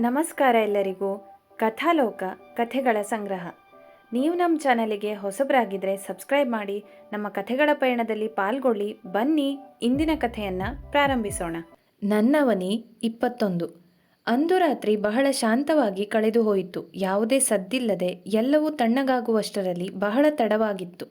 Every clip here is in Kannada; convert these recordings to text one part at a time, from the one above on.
ನಮಸ್ಕಾರ ಎಲ್ಲರಿಗೂ. ಕಥಾಲೋಕ, ಕಥೆಗಳ ಸಂಗ್ರಹ. ನೀವು ನಮ್ಮ ಚಾನಲಿಗೆ ಹೊಸಬರಾಗಿದ್ದರೆ ಸಬ್ಸ್ಕ್ರೈಬ್ ಮಾಡಿ, ನಮ್ಮ ಕಥೆಗಳ ಪಯಣದಲ್ಲಿ ಪಾಲ್ಗೊಳ್ಳಿ, ಬನ್ನಿ, ಇಂದಿನ ಕಥೆಯನ್ನು ಪ್ರಾರಂಭಿಸೋಣ. ನನ್ನವನಿ ಇಪ್ಪತ್ತೊಂದು. ಅಂದು ರಾತ್ರಿ ಬಹಳ ಶಾಂತವಾಗಿ ಕಳೆದು ಹೋಯಿತು. ಯಾವುದೇ ಸದ್ದಿಲ್ಲದೆ ಎಲ್ಲವೂ ತಣ್ಣಗಾಗುವಷ್ಟರಲ್ಲಿ ಬಹಳ ತಡವಾಗಿತ್ತು.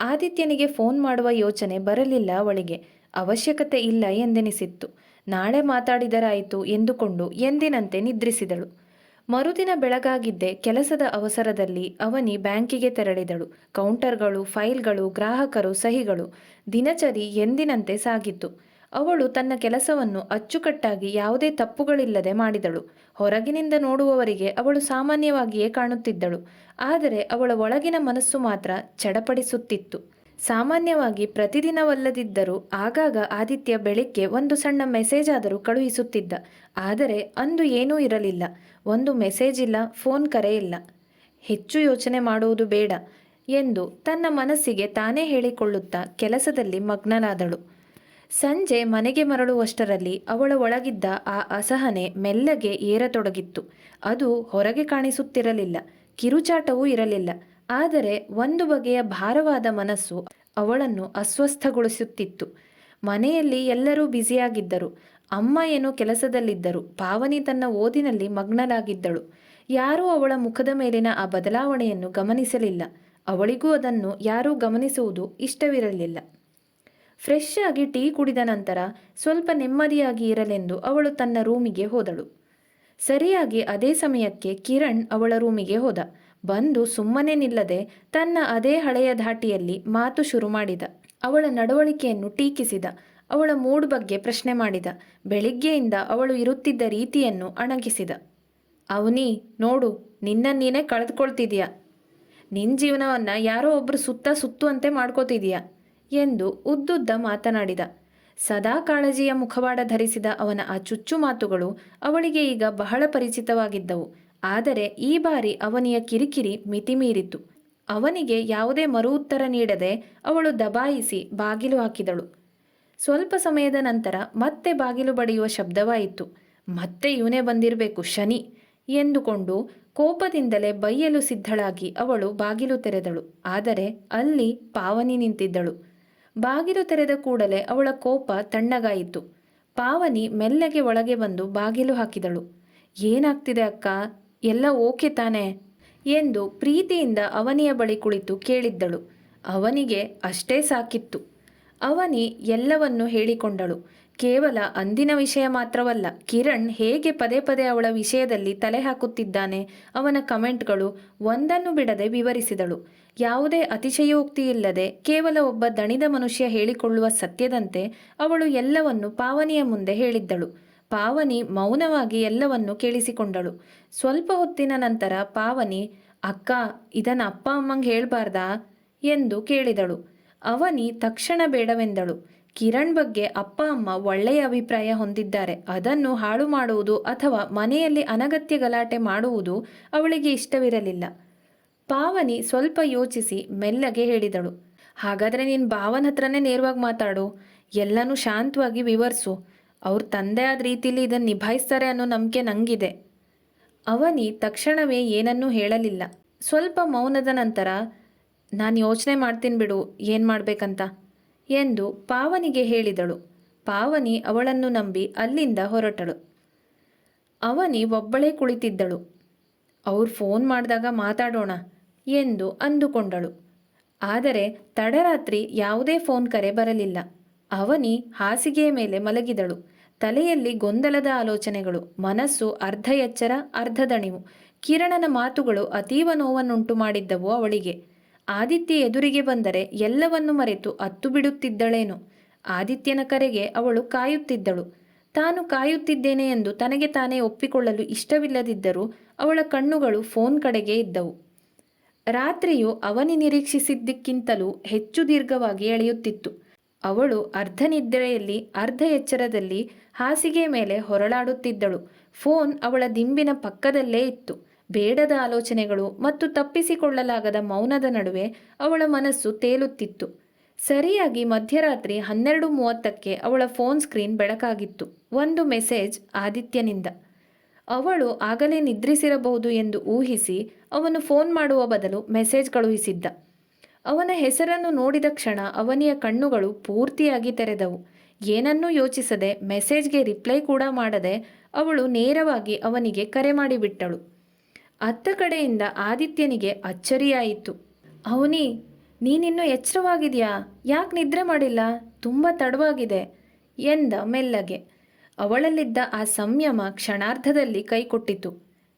ಆದಿತ್ಯನಿಗೆ ಫೋನ್ ಮಾಡುವ ಯೋಚನೆ ಬರಲಿಲ್ಲ ಅವಳಿಗೆ. ಅವಶ್ಯಕತೆ ಇಲ್ಲ ಎಂದೆನಿಸಿತ್ತು. ನಾಳೆ ಮಾತಾಡಿದರಾಯಿತು ಎಂದುಕೊಂಡು ಎಂದಿನಂತೆ ನಿದ್ರಿಸಿದಳು. ಮರುದಿನ ಬೆಳಗಾಗಿದ್ದೆ ಕೆಲಸದ ಅವಸರದಲ್ಲಿ ಅವನಿ ಬ್ಯಾಂಕಿಗೆ ತೆರಳಿದಳು. ಕೌಂಟರ್ಗಳು, ಫೈಲ್ಗಳು, ಗ್ರಾಹಕರು, ಸಹಿಗಳು, ದಿನಚರಿ ಎಂದಿನಂತೆ ಸಾಗಿತ್ತು. ಅವಳು ತನ್ನ ಕೆಲಸವನ್ನು ಅಚ್ಚುಕಟ್ಟಾಗಿ ಯಾವುದೇ ತಪ್ಪುಗಳಿಲ್ಲದೆ ಮಾಡಿದಳು. ಹೊರಗಿನಿಂದ ನೋಡುವವರಿಗೆ ಅವಳು ಸಾಮಾನ್ಯವಾಗಿಯೇ ಕಾಣುತ್ತಿದ್ದಳು. ಆದರೆ ಅವಳ ಒಳಗಿನ ಮನಸ್ಸು ಮಾತ್ರ ಚಡಪಡಿಸುತ್ತಿತ್ತು. ಸಾಮಾನ್ಯವಾಗಿ ಪ್ರತಿದಿನವಲ್ಲದಿದ್ದರೂ ಆಗಾಗ ಆದಿತ್ಯ ಬೆಳಿಗ್ಗೆ ಒಂದು ಸಣ್ಣ ಮೆಸೇಜ್ ಆದರೂ ಕಳುಹಿಸುತ್ತಿದ್ದ. ಆದರೆ ಅಂದು ಏನೂ ಇರಲಿಲ್ಲ. ಒಂದು ಮೆಸೇಜ್ ಇಲ್ಲ, ಫೋನ್ ಕರೆ ಇಲ್ಲ. ಹೆಚ್ಚು ಯೋಚನೆ ಮಾಡುವುದು ಬೇಡ ಎಂದು ತನ್ನ ಮನಸ್ಸಿಗೆ ತಾನೇ ಹೇಳಿಕೊಳ್ಳುತ್ತಾ ಕೆಲಸದಲ್ಲಿ ಮಗ್ನನಾದಳು. ಸಂಜೆ ಮನೆಗೆ ಮರಳುವಷ್ಟರಲ್ಲಿ ಅವಳ ಒಳಗಿದ್ದ ಆ ಅಸಹನೆ ಮೆಲ್ಲಗೆ ಏರತೊಡಗಿತ್ತು. ಅದು ಹೊರಗೆ ಕಾಣಿಸುತ್ತಿರಲಿಲ್ಲ. ಕಿರುಚಾಟವೂ ಇರಲಿಲ್ಲ. ಆದರೆ ಒಂದು ಬಗೆಯ ಭಾರವಾದ ಮನಸ್ಸು ಅವಳನ್ನು ಅಸ್ವಸ್ಥಗೊಳಿಸುತ್ತಿತ್ತು. ಮನೆಯಲ್ಲಿ ಎಲ್ಲರೂ ಬ್ಯುಸಿಯಾಗಿದ್ದರು. ಅಮ್ಮ ಏನೋ ಕೆಲಸದಲ್ಲಿದ್ದರು. ಪಾವನಿ ತನ್ನ ಓದಿನಲ್ಲಿ ಮಗ್ನಲಾಗಿದ್ದಳು ಯಾರೂ ಅವಳ ಮುಖದ ಮೇಲಿನ ಆ ಬದಲಾವಣೆಯನ್ನು ಗಮನಿಸಲಿಲ್ಲ. ಅವಳಿಗೂ ಅದನ್ನು ಯಾರೂ ಗಮನಿಸುವುದು ಇಷ್ಟವಿರಲಿಲ್ಲ. ಫ್ರೆಶ್ ಆಗಿ ಟೀ ಕುಡಿದ ನಂತರ ಸ್ವಲ್ಪ ನೆಮ್ಮದಿಯಾಗಿ ಇರಲೆಂದು ಅವಳು ತನ್ನ ರೂಮಿಗೆ ಹೋದಳು. ಸರಿಯಾಗಿ ಅದೇ ಸಮಯಕ್ಕೆ ಕಿರಣ್ ಅವಳ ರೂಮಿಗೆ ಹೋದ. ಬಂದು ಸುಮ್ಮನೆ ನಿಲ್ಲದೆ ತನ್ನ ಅದೇ ಹಳೆಯ ಧಾಟಿಯಲ್ಲಿ ಮಾತು ಶುರು ಮಾಡಿದ. ಅವಳ ನಡವಳಿಕೆಯನ್ನು ಟೀಕಿಸಿದ. ಅವಳ ಮೂಡ್ ಬಗ್ಗೆ ಪ್ರಶ್ನೆ ಮಾಡಿದ. ಬೆಳಿಗ್ಗೆಯಿಂದ ಅವಳು ಇರುತ್ತಿದ್ದ ರೀತಿಯನ್ನು ಅಣಗಿಸಿದ. ಅವನಿ, ನೋಡು ನಿನ್ನ ನೀನೇ ಕಳೆದುಕೊಳ್ತಿದೀಯ. ನಿನ್ನ ಜೀವನವನ್ನು ಯಾರೋ ಒಬ್ಬರು ಸುತ್ತ ಸುತ್ತುವಂತೆ ಮಾಡ್ಕೋತಿದೀಯ ಎಂದು ಉದ್ದುದ್ದ ಮಾತನಾಡಿದ. ಸದಾ ಕಾಳಜಿಯ ಮುಖವಾಡ ಧರಿಸಿದ ಅವನ ಆ ಚುಚ್ಚು ಮಾತುಗಳು ಅವಳಿಗೆ ಈಗ ಬಹಳ ಪರಿಚಿತವಾಗಿದ್ದವು. ಆದರೆ ಈ ಬಾರಿ ಅವನಿಯ ಕಿರಿಕಿರಿ ಮಿತಿಮೀರಿತು. ಅವನಿಗೆ ಯಾವುದೇ ಮರು ಉತ್ತರ ನೀಡದೆ ಅವಳು ದಬಾಯಿಸಿ ಬಾಗಿಲು ಹಾಕಿದಳು. ಸ್ವಲ್ಪ ಸಮಯದ ನಂತರ ಮತ್ತೆ ಬಾಗಿಲು ಬಡಿಯುವ ಶಬ್ದವಾಯಿತು. ಮತ್ತೆ ಇವನೇ ಬಂದಿರಬೇಕು ಶನಿ ಎಂದುಕೊಂಡು ಕೋಪದಿಂದಲೇ ಬೈಯಲು ಸಿದ್ಧಳಾಗಿ ಅವಳು ಬಾಗಿಲು ತೆರೆದಳು. ಆದರೆ ಅಲ್ಲಿ ಪಾವನಿ ನಿಂತಿದ್ದಳು. ಬಾಗಿಲು ತೆರೆದ ಕೂಡಲೇ ಅವಳ ಕೋಪ ತಣ್ಣಗಾಯಿತು. ಪಾವನಿ ಮೆಲ್ಲಗೆ ಒಳಗೆ ಬಂದು ಬಾಗಿಲು ಹಾಕಿದಳು. ಏನಾಗ್ತಿದೆ ಅಕ್ಕ? ಎಲ್ಲ ಓಕೆ ತಾನೆ ಎಂದು ಪ್ರೀತಿಯಿಂದ ಅವನಿಯ ಬಳಿ ಕುಳಿತು ಕೇಳಿದ್ದಳು. ಅವನಿಗೆ ಅಷ್ಟೇ ಸಾಕಿತ್ತು. ಅವನಿ ಎಲ್ಲವನ್ನು ಹೇಳಿಕೊಂಡಳು. ಕೇವಲ ಅಂದಿನ ವಿಷಯ ಮಾತ್ರವಲ್ಲ, ಕಿರಣ್ ಹೇಗೆ ಪದೇ ಪದೇ ಅವಳ ವಿಷಯದಲ್ಲಿ ತಲೆ ಹಾಕುತ್ತಿದ್ದಾನೆ ಅವನ ಕಮೆಂಟ್ಗಳು ಒಂದನ್ನು ಬಿಡದೆ ವಿವರಿಸಿದಳು. ಯಾವುದೇ ಅತಿಶಯೋಕ್ತಿ ಇಲ್ಲದೆ ಕೇವಲ ಒಬ್ಬ ದಣಿದ ಮನುಷ್ಯ ಹೇಳಿಕೊಳ್ಳುವ ಸತ್ಯದಂತೆ ಅವಳು ಎಲ್ಲವನ್ನು ಪಾವನಿಯ ಮುಂದೆ ಹೇಳಿದ್ದಳು. ಪಾವನಿ ಮೌನವಾಗಿ ಎಲ್ಲವನ್ನು ಕೇಳಿಸಿಕೊಂಡಳು. ಸ್ವಲ್ಪ ಹೊತ್ತಿನ ನಂತರ ಪಾವನಿ, ಅಕ್ಕ, ಇದನ್ನ ಅಪ್ಪ ಅಮ್ಮಂಗೆ ಹೇಳಬಾರ್ದಾ? ಎಂದು ಕೇಳಿದಳು. ಅವನಿ, ತಕ್ಷಣ ಬೇಡವೆಂದಳು. ಕಿರಣ್ ಬಗ್ಗೆ ಅಪ್ಪ ಅಮ್ಮ ಒಳ್ಳೆಯ ಅಭಿಪ್ರಾಯ ಹೊಂದಿದ್ದಾರೆ. ಅದನ್ನು ಹಾಳು ಮಾಡುವುದು ಅಥವಾ ಮನೆಯಲ್ಲಿ ಅನಗತ್ಯ ಗಲಾಟೆ ಮಾಡುವುದು ಅವಳಿಗೆ ಇಷ್ಟವಿರಲಿಲ್ಲ. ಪಾವನಿ ಸ್ವಲ್ಪ ಯೋಚಿಸಿ ಮೆಲ್ಲಗೆ ಹೇಳಿದಳು, ಹಾಗಾದರೆ ನೀನು ಭಾವನ ಹತ್ರನೇ ನೇರವಾಗಿ ಮಾತಾಡು. ಎಲ್ಲನೂ ಶಾಂತವಾಗಿ ವಿವರಿಸು. ಅವ್ರ ತಂದೆ ಆದ ರೀತಿಲಿ ಇದನ್ನು ನಿಭಾಯಿಸ್ತಾರೆ ಅನ್ನೋ ನಂಬಿಕೆ ನಂಗಿದೆ. ಅವನಿ ತಕ್ಷಣವೇ ಏನನ್ನೂ ಹೇಳಲಿಲ್ಲ. ಸ್ವಲ್ಪ ಮೌನದ ನಂತರ, ನಾನು ಯೋಚನೆ ಮಾಡ್ತೀನಿ ಬಿಡು, ಏನು ಮಾಡಬೇಕಂತ? ಎಂದು ಪಾವನಿಗೆ ಹೇಳಿದಳು. ಪಾವನಿ ಅವಳನ್ನು ನಂಬಿ ಅಲ್ಲಿಂದ ಹೊರಟಳು. ಅವನಿ ಒಬ್ಬಳೇ ಕುಳಿತಿದ್ದಳು. ಅವ್ರು ಫೋನ್ ಮಾಡಿದಾಗ ಮಾತಾಡೋಣ ಎಂದು ಅಂದುಕೊಂಡಳು. ಆದರೆ ತಡರಾತ್ರಿ ಯಾವುದೇ ಫೋನ್ ಕರೆ ಬರಲಿಲ್ಲ. ಅವನಿ ಹಾಸಿಗೆಯ ಮೇಲೆ ಮಲಗಿದಳು. ತಲೆಯಲ್ಲಿ ಗೊಂದಲದ ಆಲೋಚನೆಗಳು, ಮನಸ್ಸು ಅರ್ಧ ಎಚ್ಚರ ಅರ್ಧ ದಣಿವು ಕಿರಣನ ಮಾತುಗಳು ಅತೀವ ನೋವನ್ನುಂಟು ಮಾಡಿದ್ದವು ಅವಳಿಗೆ. ಆದಿತ್ಯ ಎದುರಿಗೆ ಬಂದರೆ ಎಲ್ಲವನ್ನು ಮರೆತು ಅತ್ತು ಬಿಡುತ್ತಿದ್ದಳೇನು. ಆದಿತ್ಯನ ಕರೆಗೆ ಅವಳು ಕಾಯುತ್ತಿದ್ದಳು. ತಾನು ಕಾಯುತ್ತಿದ್ದೇನೆ ಎಂದು ತನಗೆ ತಾನೇ ಒಪ್ಪಿಕೊಳ್ಳಲು ಇಷ್ಟವಿಲ್ಲದಿದ್ದರೂ ಅವಳ ಕಣ್ಣುಗಳು ಫೋನ್ ಕಡೆಗೆ ಇದ್ದವು. ರಾತ್ರಿಯು ಅವನಿ ನಿರೀಕ್ಷಿಸಿದ್ದಕ್ಕಿಂತಲೂ ಹೆಚ್ಚು ದೀರ್ಘವಾಗಿ ಎಳೆಯುತ್ತಿತ್ತು ಅವಳು ಅರ್ಧ ನಿದ್ರೆಯಲ್ಲಿ ಅರ್ಧ ಎಚ್ಚರದಲ್ಲಿ ಹಾಸಿಗೆ ಮೇಲೆ ಹೊರಳಾಡುತ್ತಿದ್ದಳು. ಫೋನ್ ಅವಳ ದಿಂಬಿನ ಪಕ್ಕದಲ್ಲೇ ಇತ್ತು. ಬೇಡದ ಆಲೋಚನೆಗಳು ಮತ್ತು ತಪ್ಪಿಸಿಕೊಳ್ಳಲಾಗದ ಮೌನದ ನಡುವೆ ಅವಳ ಮನಸ್ಸು ತೇಲುತ್ತಿತ್ತು. ಸರಿಯಾಗಿ ಮಧ್ಯರಾತ್ರಿ ಹನ್ನೆರಡು ಮೂವತ್ತಕ್ಕೆ ಅವಳ ಫೋನ್ ಸ್ಕ್ರೀನ್ ಬೆಳಕಾಗಿತ್ತು. ಒಂದು ಮೆಸೇಜ್ ಆದಿತ್ಯನಿಂದ. ಅವಳು ಆಗಲೇ ನಿದ್ರಿಸಿರಬಹುದು ಎಂದು ಊಹಿಸಿ ಅವನು ಫೋನ್ ಮಾಡುವ ಬದಲು ಮೆಸೇಜ್ ಕಳುಹಿಸಿದ್ದ. ಅವನ ಹೆಸರನ್ನು ನೋಡಿದ ಕ್ಷಣ ಅವನಿಯ ಕಣ್ಣುಗಳು ಪೂರ್ತಿಯಾಗಿ ತೆರೆದವು. ಏನನ್ನೂ ಯೋಚಿಸದೆ ಮೆಸೇಜ್ಗೆ ರಿಪ್ಲೈ ಕೂಡ ಮಾಡದೆ ಅವಳು ನೇರವಾಗಿ ಅವನಿಗೆ ಕರೆ ಮಾಡಿಬಿಟ್ಟಳು ಅತ್ತ ಕಡೆಯಿಂದ ಆದಿತ್ಯನಿಗೆ ಅಚ್ಚರಿಯಾಯಿತು. ಅವನಿ, ನೀನಿನ್ನೂ ಎಚ್ಚರವಾಗಿದೆಯಾ? ಯಾಕೆ ನಿದ್ರೆ ಮಾಡಿಲ್ಲ? ತುಂಬ ತಡವಾಗಿದೆ ಎಂದ ಮೆಲ್ಲಗೆ. ಅವಳಲ್ಲಿದ್ದ ಆ ಸಂಯಮ ಕ್ಷಣಾರ್ಧದಲ್ಲಿ ಕೈಕೊಟ್ಟಿತು.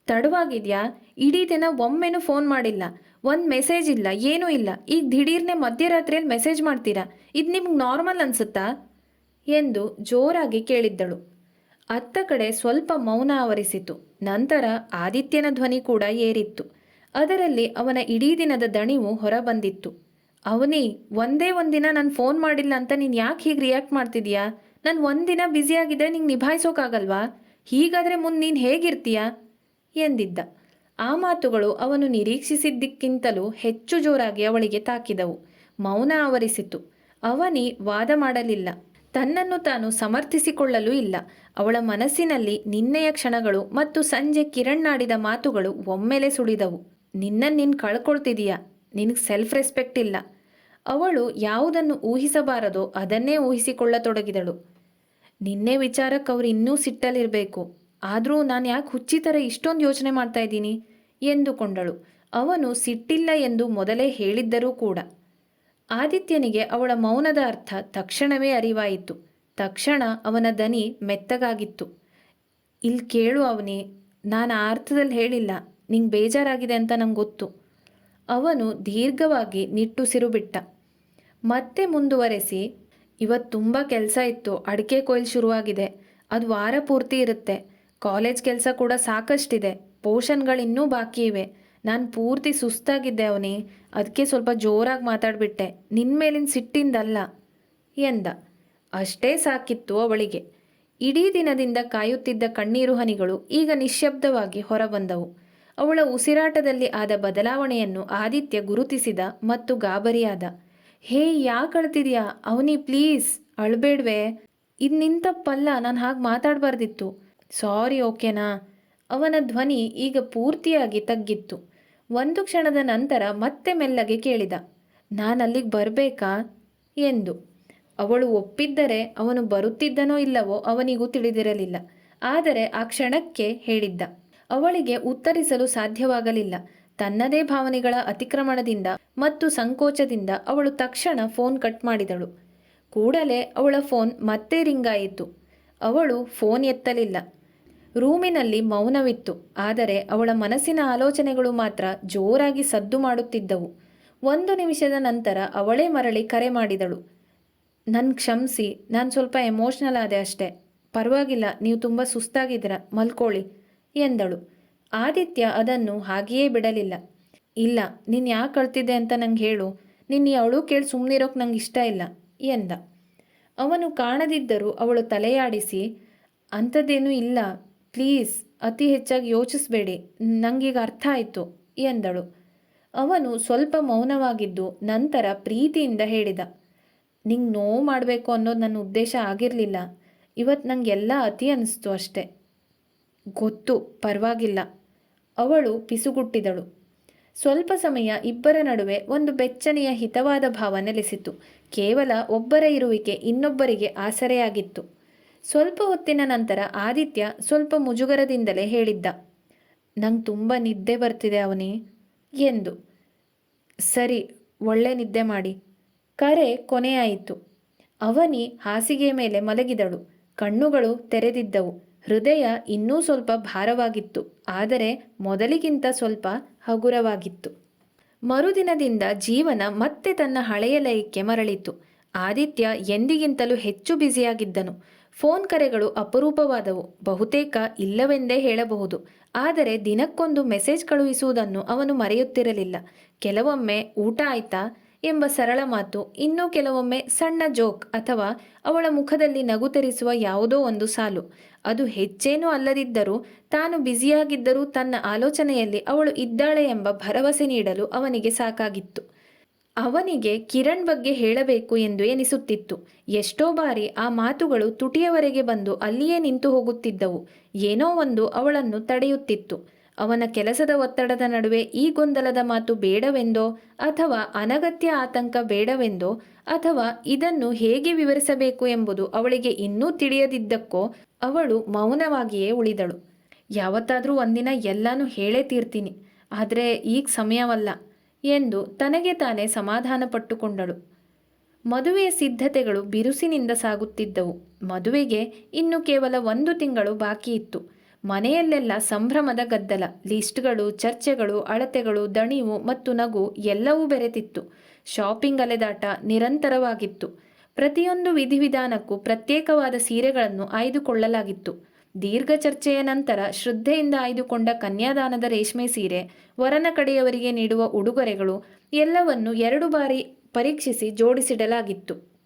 ತಡವಾಗಿದೆಯಾ? ಇಡೀ ದಿನ ಒಮ್ಮೆನೂ ಫೋನ್ ಮಾಡಿಲ್ಲ. ಒಂದು ಮೆಸೇಜ್ ಇಲ್ಲ, ಏನೂ ಇಲ್ಲ. ಈಗ ದಿಢೀರ್ನೆ ಮಧ್ಯರಾತ್ರಿಯಲ್ಲಿ ಮೆಸೇಜ್ ಮಾಡ್ತೀರಾ? ಇದು ನಿಮ್ಗೆ ನಾರ್ಮಲ್ ಅನ್ಸುತ್ತಾ? ಎಂದು ಜೋರಾಗಿ ಕೇಳಿದ್ದಳು. ಅತ್ತ ಕಡೆ ಸ್ವಲ್ಪ ಮೌನ ಆವರಿಸಿತು. ನಂತರ ಆದಿತ್ಯನ ಧ್ವನಿ ಕೂಡ ಏರಿತ್ತು. ಅದರಲ್ಲಿ ಅವನ ಇಡೀ ದಿನದ ದಣಿವು ಹೊರಬಂದಿತ್ತು. ಅವನಿ, ಒಂದೇ ಒಂದಿನ ನಾನು ಫೋನ್ ಮಾಡಿಲ್ಲ ಅಂತ ನೀನು ಯಾಕೆ ಹೀಗೆ ರಿಯಾಕ್ಟ್ ಮಾಡ್ತಿದ್ಯಾ? ನಾನು ಒಂದಿನ ಬ್ಯುಸಿಯಾಗಿದ್ದರೆ ನಿಂಗೆ ನಿಭಾಯಿಸೋಕ್ಕಾಗಲ್ವಾ ಹೀಗಾದರೆ ಮುಂದೆ ನೀನು ಹೇಗಿರ್ತೀಯಾ? ಎಂದಿದ್ದ. ಆ ಮಾತುಗಳು ಅವನು ನಿರೀಕ್ಷಿಸಿದ್ದಕ್ಕಿಂತಲೂ ಹೆಚ್ಚು ಜೋರಾಗಿ ಅವಳಿಗೆ ತಾಕಿದವು. ಮೌನ ಆವರಿಸಿತು. ಅವನಿ ವಾದ ಮಾಡಲಿಲ್ಲ. ತನ್ನನ್ನು ತಾನು ಸಮರ್ಥಿಸಿಕೊಳ್ಳಲು ಇಲ್ಲ. ಅವಳ ಮನಸ್ಸಿನಲ್ಲಿ ನಿನ್ನೆಯ ಕ್ಷಣಗಳು ಮತ್ತು ಸಂಜೆ ಕಿರಣ್ಣಾಡಿದ ಮಾತುಗಳು ಒಮ್ಮೆಲೆ ಸುಳಿದವು. ನಿನ್ನ ನೀನು ಕಳ್ಕೊಳ್ತಿದೀಯ? ನಿನಗೆ ಸೆಲ್ಫ್ ರೆಸ್ಪೆಕ್ಟ್ ಇಲ್ಲ. ಅವಳು ಯಾವುದನ್ನು ಊಹಿಸಬಾರದೋ ಅದನ್ನೇ ಊಹಿಸಿಕೊಳ್ಳತೊಡಗಿದಳು. ನಿನ್ನೆ ವಿಚಾರಕ್ಕೆ ಅವ್ರು ಇನ್ನೂ ಸಿಟ್ಟಲ್ಲಿರಬೇಕು. ಆದರೂ ನಾನು ಯಾಕೆ ಹುಚ್ಚಿ ಥರ ಇಷ್ಟೊಂದು ಯೋಚನೆ ಮಾಡ್ತಾ ಇದ್ದೀನಿ? ಎಂದುಕೊಂಡಳು. ಅವನು ಸಿಟ್ಟಿಲ್ಲ ಎಂದು ಮೊದಲೇ ಹೇಳಿದ್ದರೂ ಕೂಡ. ಆದಿತ್ಯನಿಗೆ ಅವಳ ಮೌನದ ಅರ್ಥ ತಕ್ಷಣವೇ ಅರಿವಾಯಿತು. ತಕ್ಷಣ ಅವನ ದನಿ ಮೆತ್ತಗಾಗಿತ್ತು. ಇಲ್ಲಿ ಕೇಳು ಅವನೇ, ನಾನು ಆ ಅರ್ಥದಲ್ಲಿ ಹೇಳಿಲ್ಲ. ನಿಂಗೆ ಬೇಜಾರಾಗಿದೆ ಅಂತ ನಂಗೆ ಗೊತ್ತು. ಅವನು ದೀರ್ಘವಾಗಿ ನಿಟ್ಟುಸಿರು ಬಿಟ್ಟ. ಮತ್ತೆ ಮುಂದುವರೆಸಿ ಇವತ್ತು ತುಂಬ ಕೆಲಸ ಇತ್ತು. ಅಡಿಕೆ ಕೊಯ್ಲು ಶುರುವಾಗಿದೆ. ಅದು ವಾರ ಪೂರ್ತಿ ಇರುತ್ತೆ. ಕಾಲೇಜ್ ಕೆಲಸ ಕೂಡ ಸಾಕಷ್ಟಿದೆ. ಪೋಷನ್ಗಳಿನ್ನೂ ಬಾಕಿ ಇವೆ. ನಾನು ಪೂರ್ತಿ ಸುಸ್ತಾಗಿದ್ದೆ ಅವನೇ. ಅದಕ್ಕೆ ಸ್ವಲ್ಪ ಜೋರಾಗಿ ಮಾತಾಡಿಬಿಟ್ಟೆ. ನಿನ್ನ ಮೇಲಿನ ಸಿಟ್ಟಿಂದಲ್ಲ. ಎಂದ. ಅಷ್ಟೇ ಸಾಕಿತ್ತು ಅವಳಿಗೆ. ಇಡೀ ದಿನದಿಂದ ಕಾಯುತ್ತಿದ್ದ ಕಣ್ಣೀರು ಹನಿಗಳು ಈಗ ನಿಶ್ಶಬ್ದವಾಗಿ ಹೊರಬಂದವು. ಅವಳ ಉಸಿರಾಟದಲ್ಲಿ ಆದ ಬದಲಾವಣೆಯನ್ನು ಆದಿತ್ಯ ಗುರುತಿಸಿದ ಮತ್ತು ಗಾಬರಿಯಾದ. ಹೇ, ಯಾಕೆ ಅಳ್ತಿದ್ಯಾ? ಅವನಿ, ಪ್ಲೀಸ್, ಅಳಬೇಡ್ವೆ. ಇದು ನಿಂತಪ್ಪಲ್ಲ ನಾನು ಹಾಗೆ ಮಾತಾಡಬಾರ್ದಿತ್ತು. ಸಾರಿ, ಓಕೆನಾ? ಅವನ ಧ್ವನಿ ಈಗ ಪೂರ್ತಿಯಾಗಿ ತಗ್ಗಿತ್ತು. ಒಂದು ಕ್ಷಣದ ನಂತರ ಮತ್ತೆ ಮೆಲ್ಲಗೆ ಕೇಳಿದ, ನಾನಲ್ಲಿಗೆ ಬರಬೇಕಾ? ಎಂದು. ಅವಳು ಒಪ್ಪಿದ್ದರೆ ಅವನು ಬರುತ್ತಿದ್ದನೋ ಇಲ್ಲವೋ ಅವನಿಗೂ ತಿಳಿದಿರಲಿಲ್ಲ. ಆದರೆ ಆ ಕ್ಷಣಕ್ಕೆ ಹೇಳಿದ್ದ, ಅವಳಿಗೆ ಉತ್ತರಿಸಲು ಸಾಧ್ಯವಾಗಲಿಲ್ಲ. ತನ್ನದೇ ಭಾವನೆಗಳ ಅತಿಕ್ರಮಣದಿಂದ ಮತ್ತು ಸಂಕೋಚದಿಂದ ಅವಳು ತಕ್ಷಣ ಫೋನ್ ಕಟ್ ಮಾಡಿದಳು. ಕೂಡಲೇ ಅವಳ ಫೋನ್ ಮತ್ತೆ ರಿಂಗಾಯಿತು ಅವಳು ಫೋನ್ ಎತ್ತಲಿಲ್ಲ. ರೂಮಿನಲ್ಲಿ ಮೌನವಿತ್ತು. ಆದರೆ ಅವಳ ಮನಸ್ಸಿನ ಆಲೋಚನೆಗಳು ಮಾತ್ರ ಜೋರಾಗಿ ಸದ್ದು ಮಾಡುತ್ತಿದ್ದವು. ಒಂದು ನಿಮಿಷದ ನಂತರ ಅವಳೇ ಮರಳಿ ಕರೆ ಮಾಡಿದಳು. ನನ್ನ ಕ್ಷಮಿಸಿ, ನಾನು ಸ್ವಲ್ಪ ಎಮೋಷ್ನಲ್ ಆದೆ ಅಷ್ಟೇ. ಪರವಾಗಿಲ್ಲ, ನೀವು ತುಂಬ ಸುಸ್ತಾಗಿದ್ದೀರ, ಮಲ್ಕೊಳ್ಳಿ, ಎಂದಳು. ಆದಿತ್ಯ ಅದನ್ನು ಹಾಗೆಯೇ ಬಿಡಲಿಲ್ಲ. ಇಲ್ಲ, ನೀನು ಯಾಕೆ ಕಳ್ತಿದ್ದೆ ಅಂತ ನಂಗೆ ಹೇಳು. ನಿನ್ನ ಅವಳು ಕೇಳಿ ಸುಮ್ಮನಿರೋಕೆ ನಂಗೆ ಇಷ್ಟ ಇಲ್ಲ, ಎಂದ. ಅವನು ಕಾಣದಿದ್ದರೂ ಅವಳು ತಲೆಯಾಡಿಸಿ, ಅಂಥದ್ದೇನೂ ಇಲ್ಲ ಪ್ಲೀಸ್, ಅತಿ ಹೆಚ್ಚಾಗಿ ಯೋಚಿಸಬೇಡಿ ನನಗೀಗ ಅರ್ಥ ಆಯಿತು, ಎಂದಳು. ಅವನು ಸ್ವಲ್ಪ ಮೌನವಾಗಿದ್ದು ನಂತರ ಪ್ರೀತಿಯಿಂದ ಹೇಳಿದ, ನಿಂಗೆ ನೋವು ಮಾಡಬೇಕು ಅನ್ನೋದು ನನ್ನ ಉದ್ದೇಶ ಆಗಿರಲಿಲ್ಲ ಇವತ್ತು ನಂಗೆಲ್ಲ ಅತಿ ಅನ್ನಿಸ್ತು ಅಷ್ಟೆ. ಗೊತ್ತು, ಪರವಾಗಿಲ್ಲ, ಅವಳು ಪಿಸುಗುಟ್ಟಿದಳು. ಸ್ವಲ್ಪ ಸಮಯ ಇಬ್ಬರ ನಡುವೆ ಒಂದು ಬೆಚ್ಚನೆಯ ಹಿತವಾದ ಭಾವ ನೆಲೆಸಿತು ಕೇವಲ ಒಬ್ಬರ ಇರುವಿಕೆ ಇನ್ನೊಬ್ಬರಿಗೆ ಆಸರೆಯಾಗಿತ್ತು. ಸ್ವಲ್ಪ ಹೊತ್ತಿನ ನಂತರ ಆದಿತ್ಯ ಸ್ವಲ್ಪ ಮುಜುಗರದಿಂದಲೇ ಹೇಳಿದ್ದ, ನಂಗೆ ತುಂಬ ನಿದ್ದೆ ಬರ್ತಿದೆ ಅವನಿ ಎಂದು. ಸರಿ, ಒಳ್ಳೆ ನಿದ್ದೆ ಮಾಡಿ. ಕರೆ ಕೊನೆಯಾಯಿತು ಅವನಿ ಹಾಸಿಗೆ ಮೇಲೆ ಮಲಗಿದಳು. ಕಣ್ಣುಗಳು ತೆರೆದಿದ್ದವು. ಹೃದಯ ಇನ್ನೂ ಸ್ವಲ್ಪ ಭಾರವಾಗಿತ್ತು, ಆದರೆ ಮೊದಲಿಗಿಂತ ಸ್ವಲ್ಪ ಹಗುರವಾಗಿತ್ತು. ಮರುದಿನದಿಂದ ಜೀವನ ಮತ್ತೆ ತನ್ನ ಹಳೆಯ ಲಯಕ್ಕೆ ಮರಳಿತು. ಆದಿತ್ಯ ಎಂದಿಗಿಂತಲೂ ಹೆಚ್ಚು ಬ್ಯುಸಿಯಾಗಿದ್ದನು. ಫೋನ್ ಕರೆಗಳು ಅಪರೂಪವಾದವು. ಬಹುತೇಕ ಇಲ್ಲವೆಂದೇ ಹೇಳಬಹುದು. ಆದರೆ ದಿನಕ್ಕೊಂದು ಮೆಸೇಜ್ ಕಳುಹಿಸುವುದನ್ನು ಅವನು ಮರೆಯುತ್ತಿರಲಿಲ್ಲ. ಕೆಲವೊಮ್ಮೆ ಊಟ ಆಯ್ತಾ? ಎಂಬ ಸರಳ ಮಾತು. ಇನ್ನೂ ಕೆಲವೊಮ್ಮೆ ಸಣ್ಣ ಜೋಕ್ ಅಥವಾ ಅವಳ ಮುಖದಲ್ಲಿ ನಗು ತರಿಸುವ ಯಾವುದೋ ಒಂದು ಸಾಲು. ಅದು ಹೆಚ್ಚೇನೂ ಅಲ್ಲದಿದ್ದರೂ, ತಾನು ಬ್ಯುಸಿಯಾಗಿದ್ದರೂ ತನ್ನ ಆಲೋಚನೆಯಲ್ಲಿ ಅವಳು ಇದ್ದಾಳೆ ಎಂಬ ಭರವಸೆ ನೀಡಲು ಅವನಿಗೆ ಸಾಕಾಗಿತ್ತು. ಅವನಿಗೆ ಕಿರಣ್ ಬಗ್ಗೆ ಹೇಳಬೇಕು ಎಂದು ಎನಿಸುತ್ತಿತ್ತು. ಎಷ್ಟೋ ಬಾರಿ ಆ ಮಾತುಗಳು ತುಟಿಯವರೆಗೆ ಬಂದು ಅಲ್ಲಿಯೇ ನಿಂತು ಹೋಗುತ್ತಿದ್ದವು. ಏನೋ ಒಂದು ಅವಳನ್ನು ತಡೆಯುತ್ತಿತ್ತು. ಅವನ ಕೆಲಸದ ಒತ್ತಡದ ನಡುವೆ ಈ ಗೊಂದಲದ ಮಾತು ಬೇಡವೆಂದೋ ಅಥವಾ ಅನಗತ್ಯ ಆತಂಕ ಬೇಡವೆಂದೋ ಅಥವಾ ಇದನ್ನು ಹೇಗೆ ವಿವರಿಸಬೇಕು ಎಂಬುದು ಅವಳಿಗೆ ಇನ್ನೂ ತಿಳಿಯದಿದ್ದಕ್ಕೋ ಅವಳು ಮೌನವಾಗಿಯೇ ಉಳಿದಳು. ಯಾವತ್ತಾದರೂ ಒಂದಿನ ಎಲ್ಲಾನು ಹೇಳೇ ತೀರ್ತೀನಿ. ಆದರೆ ಈಗ ಸಮಯವಲ್ಲ. ಎಂದು ತನಗೆ ತಾನೇ ಸಮಾಧಾನ ಪಟ್ಟುಕೊಂಡಳು ಮದುವೆಯ ಸಿದ್ಧತೆಗಳು ಬಿರುಸಿನಿಂದ ಸಾಗುತ್ತಿದ್ದವು. ಮದುವೆಗೆ ಇನ್ನು ಕೇವಲ ಒಂದು ತಿಂಗಳು ಬಾಕಿ ಇತ್ತು. ಮನೆಯಲ್ಲೆಲ್ಲ ಸಂಭ್ರಮದ ಗದ್ದಲ. ಲಿಸ್ಟ್ಗಳು, ಚರ್ಚೆಗಳು, ಅಳತೆಗಳು, ದಣಿವು ಮತ್ತು ನಗು ಎಲ್ಲವೂ ಬೆರೆತಿತ್ತು. ಶಾಪಿಂಗ್ ಅಲೆದಾಟ ನಿರಂತರವಾಗಿತ್ತು. ಪ್ರತಿಯೊಂದು ವಿಧಿವಿಧಾನಕ್ಕೂ ಪ್ರತ್ಯೇಕವಾದ ಸೀರೆಗಳನ್ನು ಆಯ್ದುಕೊಳ್ಳಲಾಗಿತ್ತು. ದೀರ್ಘ ಚರ್ಚೆಯ ನಂತರ ಶ್ರದ್ಧೆಯಿಂದ ಆಯ್ದುಕೊಂಡ ಕನ್ಯಾದಾನದ ರೇಷ್ಮೆ ಸೀರೆ, ವರನ ಕಡೆಯವರಿಗೆ ನೀಡುವ ಉಡುಗೊರೆಗಳು ಎಲ್ಲವನ್ನು ಎರಡು ಬಾರಿ ಪರೀಕ್ಷಿಸಿ ಜೋಡಿಸಿಡಲಾಗಿತ್ತು.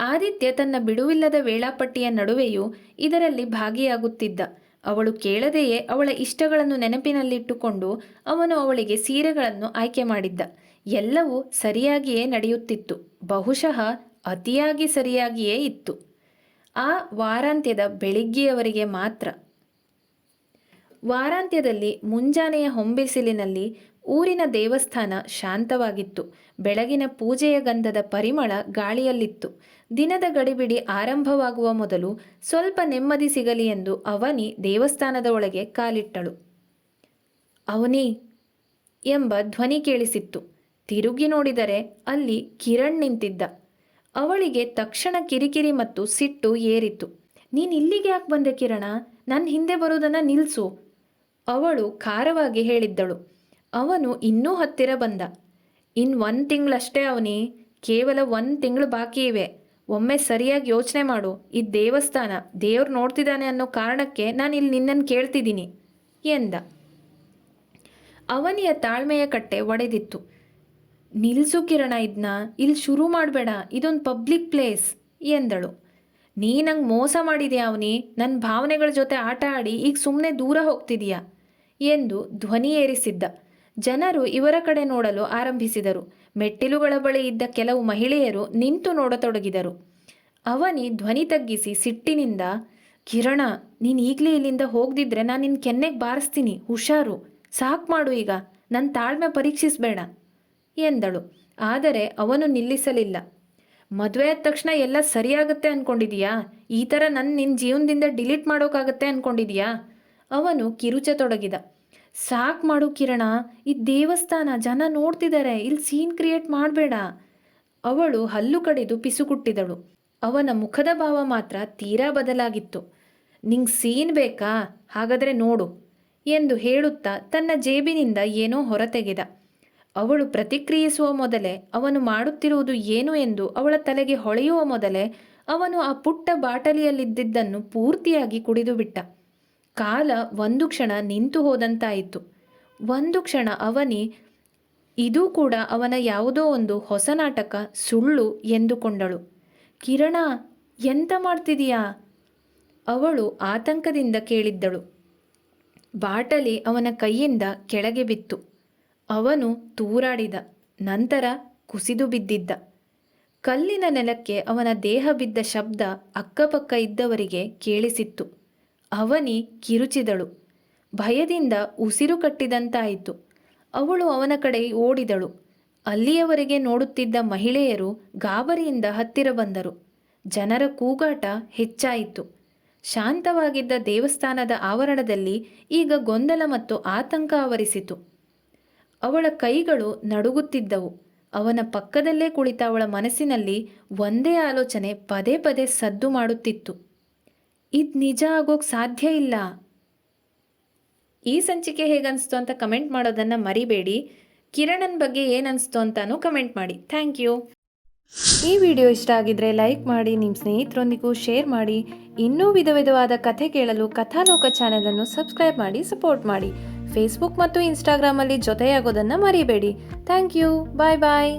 ಆದಿತ್ಯ ತನ್ನ ಬಿಡುವಿಲ್ಲದ ವೇಳಾಪಟ್ಟಿಯ ನಡುವೆಯೂ ಇದರಲ್ಲಿ ಭಾಗಿಯಾಗುತ್ತಿದ್ದ. ಅವಳು ಕೇಳದೆಯೇ ಅವಳ ಇಷ್ಟಗಳನ್ನು ನೆನಪಿನಲ್ಲಿಟ್ಟುಕೊಂಡು ಅವನು ಅವಳಿಗೆ ಸೀರೆಗಳನ್ನು ಆಯ್ಕೆ ಮಾಡಿದ್ದ. ಎಲ್ಲವೂ ಸರಿಯಾಗಿಯೇ ನಡೆಯುತ್ತಿತ್ತು. ಬಹುಶಃ ಅತಿಯಾಗಿ ಸರಿಯಾಗಿಯೇ ಇತ್ತು. ಆ ವಾರಾಂತ್ಯದ ಬೆಳಿಗ್ಗೆಯವರೆಗೆ ಮಾತ್ರ. ವಾರಾಂತ್ಯದಲ್ಲಿ ಮುಂಜಾನೆಯ ಹೊಂಬಿಸಿಲಿನಲ್ಲಿ ಊರಿನ ದೇವಸ್ಥಾನ ಶಾಂತವಾಗಿತ್ತು. ಬೆಳಗಿನ ಪೂಜೆಯ ಗಂಧದ ಪರಿಮಳ ಗಾಳಿಯಲ್ಲಿತ್ತು. ದಿನದ ಗಡಿಬಿಡಿ ಆರಂಭವಾಗುವ ಮೊದಲು ಸ್ವಲ್ಪ ನೆಮ್ಮದಿ ಸಿಗಲಿ ಎಂದು ಅವನಿ ದೇವಸ್ಥಾನದ ಒಳಗೆ ಕಾಲಿಟ್ಟಳು. ಅವನಿ! ಎಂಬ ಧ್ವನಿ ಕೇಳಿಸಿತ್ತು. ತಿರುಗಿ ನೋಡಿದರೆ ಅಲ್ಲಿ ಕಿರಣ್ ನಿಂತಿದ್ದ. ಅವಳಿಗೆ ತಕ್ಷಣ ಕಿರಿಕಿರಿ ಮತ್ತು ಸಿಟ್ಟು ಏರಿತು ನೀನು ಇಲ್ಲಿಗೆ ಯಾಕೆ ಬಂದೆ ಕಿರಣ? ನನ್ನ ಹಿಂದೆ ಬರೋದನ್ನು ನಿಲ್ಲಿಸು ಅವಳು ಖಾರವಾಗಿ ಹೇಳಿದ್ದಳು. ಅವನು ಇನ್ನೂ ಹತ್ತಿರ ಬಂದ. ಇನ್ನು ಒಂದು ತಿಂಗಳಷ್ಟೇ ಅವನಿ, ಕೇವಲ ಒಂದು ತಿಂಗಳು ಬಾಕಿ ಇವೆ. ಒಮ್ಮೆ ಸರಿಯಾಗಿ ಯೋಚನೆ ಮಾಡು. ಈ ದೇವಸ್ಥಾನ ದೇವ್ರು ನೋಡ್ತಿದ್ದಾನೆ ಅನ್ನೋ ಕಾರಣಕ್ಕೆ ನಾನು ಇಲ್ಲಿ ನಿನ್ನನ್ನು ಕೇಳ್ತಿದ್ದೀನಿ ಎಂದ. ಅವನಿಯ ತಾಳ್ಮೆಯ ಕಟ್ಟೆ ಒಡೆದಿತ್ತು. ನಿಲ್ಸು ಕಿರಣ ಇದನ್ನ ಇಲ್ಲಿ ಶುರು ಮಾಡಬೇಡ, ಇದೊಂದು ಪಬ್ಲಿಕ್ ಪ್ಲೇಸ್, ಎಂದಳು. ನೀ ನಂಗೆ ಮೋಸ ಮಾಡಿದ್ಯಾ ಅವನಿ? ನನ್ನ ಭಾವನೆಗಳ ಜೊತೆ ಆಟ ಆಡಿ ಈಗ ಸುಮ್ಮನೆ ದೂರ ಹೋಗ್ತಿದೀಯಾ? ಎಂದು ಧ್ವನಿ ಏರಿಸಿದ್ದ. ಜನರು ಇವರ ಕಡೆ ನೋಡಲು ಆರಂಭಿಸಿದರು. ಮೆಟ್ಟಿಲುಗಳ ಬಳಿ ಇದ್ದ ಕೆಲವು ಮಹಿಳೆಯರು ನಿಂತು ನೋಡತೊಡಗಿದರು. ಅವನಿ ಧ್ವನಿ ತಗ್ಗಿಸಿ ಸಿಟ್ಟಿನಿಂದ, ಕಿರಣ, ನೀನು ಈಗಲೇ ಇಲ್ಲಿಂದ ಹೋಗದಿದ್ರೆ ನಾನು ನಿನ್ನ ಕೆನ್ನೆಗೆ ಬಾರಿಸ್ತೀನಿ, ಹುಷಾರು. ಸಾಕು ಮಾಡು ಈಗ. ನನ್ನ ತಾಳ್ಮೆ ಪರೀಕ್ಷಿಸಬೇಡ. ಎಂದಳು. ಆದರೆ ಅವನು ನಿಲ್ಲಿಸಲಿಲ್ಲ. ಮದುವೆ ಆದ ತಕ್ಷಣ ಎಲ್ಲ ಸರಿಯಾಗುತ್ತೆ ಅಂದ್ಕೊಂಡಿದೀಯಾ ಈ ಥರ ನನ್ನ ನಿನ್ನ ಜೀವನದಿಂದ ಡಿಲೀಟ್ ಮಾಡೋಕ್ಕಾಗತ್ತೆ ಅಂದ್ಕೊಂಡಿದೀಯಾ ಅವನು ಕಿರುಚತೊಡಗಿದ. ಸಾಕು ಮಾಡು ಕಿರಣ, ಈ ದೇವಸ್ಥಾನ ಜನ ನೋಡ್ತಿದ್ದಾರೆ ಇಲ್ಲಿ ಸೀನ್ ಕ್ರಿಯೇಟ್ ಮಾಡಬೇಡ. ಅವಳು ಹಲ್ಲು ಕಡಿದು ಪಿಸುಕುಟ್ಟಿದಳು ಅವನ ಮುಖದ ಭಾವ ಮಾತ್ರ ತೀರಾ ಬದಲಾಗಿತ್ತು. ನಿಂಗೆ ಸೀನ್ ಬೇಕಾ? ಹಾಗಾದರೆ ನೋಡು, ಎಂದು ಹೇಳುತ್ತಾ ತನ್ನ ಜೇಬಿನಿಂದ ಏನೋ ಹೊರತೆಗೆದ. ಅವಳು ಪ್ರತಿಕ್ರಿಯಿಸುವ ಮೊದಲೇ ಅವನು ಮಾಡುತ್ತಿರುವುದು ಏನು ಎಂದು ಅವಳ ತಲೆಗೆ ಹೊಳೆಯುವ ಮೊದಲೇ ಅವನು ಆ ಪುಟ್ಟ ಬಾಟಲಿಯಲ್ಲಿದ್ದದ್ದನ್ನು ಪೂರ್ತಿಯಾಗಿ ಕುಡಿದು ಬಿಟ್ಟ. ಕಾಲ ಒಂದು ಕ್ಷಣ ನಿಂತು ಹೋದಂತಾಯಿತು. ಒಂದು ಕ್ಷಣ ಅವನಿ, ಇದೂ ಕೂಡ ಅವನ ಯಾವುದೋ ಒಂದು ಹೊಸ ನಾಟಕ, ಸುಳ್ಳು ಎಂದುಕೊಂಡಳು. ಕಿರಣ, ಎಂತ ಮಾಡ್ತಿದೀಯಾ? ಅವಳು ಆತಂಕದಿಂದ ಕೇಳಿದ್ದಳು. ಬಾಟಲಿ ಅವನ ಕೈಯಿಂದ ಕೆಳಗೆ ಬಿತ್ತು. ಅವನು ತೂರಾಡಿದ, ನಂತರ ಕುಸಿದು ಬಿದ್ದಿದ್ದ. ಕಲ್ಲಿನ ನೆಲಕ್ಕೆ ಅವನ ದೇಹ ಬಿದ್ದ ಶಬ್ದ ಅಕ್ಕಪಕ್ಕ ಇದ್ದವರಿಗೆ ಕೇಳಿಸಿತ್ತು. ಅವನಿ ಕಿರುಚಿದಳು. ಭಯದಿಂದ ಉಸಿರು ಕಟ್ಟಿದಂತಾಯಿತು. ಅವಳು ಅವನ ಕಡೆ ಓಡಿದಳು. ಅಲ್ಲಿಯವರೆಗೆ ನೋಡುತ್ತಿದ್ದ ಮಹಿಳೆಯರು ಗಾಬರಿಯಿಂದ ಹತ್ತಿರ ಬಂದರು. ಜನರ ಕೂಗಾಟ ಹೆಚ್ಚಾಯಿತು. ಶಾಂತವಾಗಿದ್ದ ದೇವಸ್ಥಾನದ ಆವರಣದಲ್ಲಿ ಈಗ ಗೊಂದಲ ಮತ್ತು ಆತಂಕ ಆವರಿಸಿತು. ಅವಳ ಕೈಗಳು ನಡುಗುತ್ತಿದ್ದವು. ಅವನ ಪಕ್ಕದಲ್ಲೇ ಕುಳಿತ ಅವಳ ಮನಸ್ಸಿನಲ್ಲಿ ಒಂದೇ ಆಲೋಚನೆ ಪದೇ ಪದೇ ಸದ್ದು ಮಾಡುತ್ತಿತ್ತು. ಇದು ನಿಜ ಆಗೋಕ್ಕೆ ಸಾಧ್ಯ ಇಲ್ಲ. ಈ ಸಂಚಿಕೆ ಹೇಗನ್ನಿಸ್ತು ಅಂತ ಕಮೆಂಟ್ ಮಾಡೋದನ್ನು ಮರಿಬೇಡಿ. ಕಿರಣನ್ ಬಗ್ಗೆ ಏನನ್ನಿಸ್ತು ಅಂತಾನೂ ಕಮೆಂಟ್ ಮಾಡಿ. Thank you. ಈ ವಿಡಿಯೋ ಇಷ್ಟ ಆಗಿದ್ರೆ ಲೈಕ್ ಮಾಡಿ ನಿಮ್ಮ ಸ್ನೇಹಿತರೊಂದಿಗೂ ಶೇರ್ ಮಾಡಿ. ಇನ್ನೂ ವಿಧ ವಿಧವಾದ ಕಥೆ ಕೇಳಲು ಕಥಾಲೋಕ ಚಾನೆಲನ್ನು ಸಬ್ಸ್ಕ್ರೈಬ್ ಮಾಡಿ, ಸಪೋರ್ಟ್ ಮಾಡಿ. ಫೇಸ್ಬುಕ್ ಮತ್ತು ಇನ್ಸ್ಟಾಗ್ರಾಮಲ್ಲಿ ಜೊತೆಯಾಗೋದನ್ನು ಮರಿಬೇಡಿ. Thank you bye bye